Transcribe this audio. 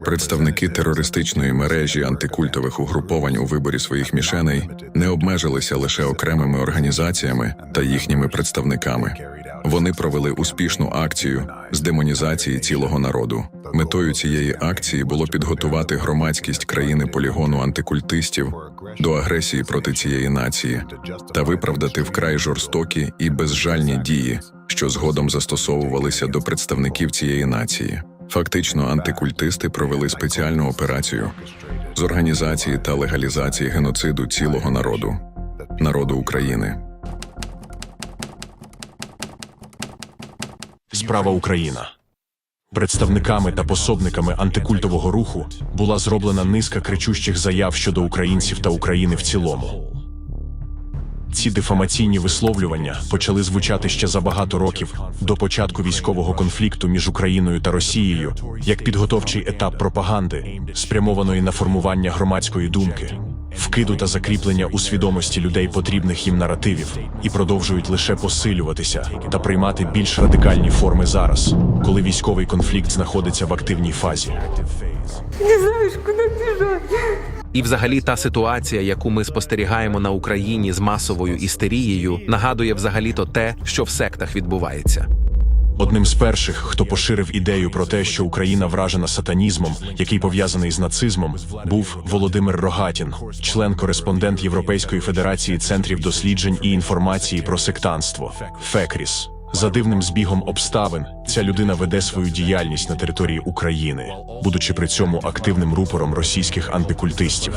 Представники терористичної мережі антикультових угруповань у виборі своїх мішеней не обмежилися лише окремими організаціями та їхніми представниками. Вони провели успішну акцію з демонізації цілого народу. Метою цієї акції було підготувати громадськість країни полігону антикультистів до агресії проти цієї нації та виправдати вкрай жорстокі і безжальні дії, що згодом застосовувалися до представників цієї нації. Фактично, антикультисти провели спеціальну операцію з організації та легалізації геноциду цілого народу, народу України. Справа Україна. Представниками та пособниками антикультового руху була зроблена низка кричущих заяв щодо українців та України в цілому. Ці дефамаційні висловлювання почали звучати ще за багато років до початку військового конфлікту між Україною та Росією як підготовчий етап пропаганди, спрямованої на формування громадської думки, вкиду та закріплення у свідомості людей потрібних їм наративів і продовжують лише посилюватися та приймати більш радикальні форми зараз, коли військовий конфлікт знаходиться в активній фазі. Не знаешь, куда бежать. І, взагалі, та ситуація, яку ми спостерігаємо на Україні з масовою істерією, нагадує взагалі-то те, що в сектах відбувається. Одним з перших, хто поширив ідею про те, що Україна вражена сатанізмом, який пов'язаний з нацизмом, був Володимир Рогатін, член-кореспондент Європейської федерації центрів досліджень і інформації про сектанство ФЕКРІС. За дивним збігом обставин, ця людина веде свою діяльність на території України, будучи при цьому активним рупором російських антикультистів.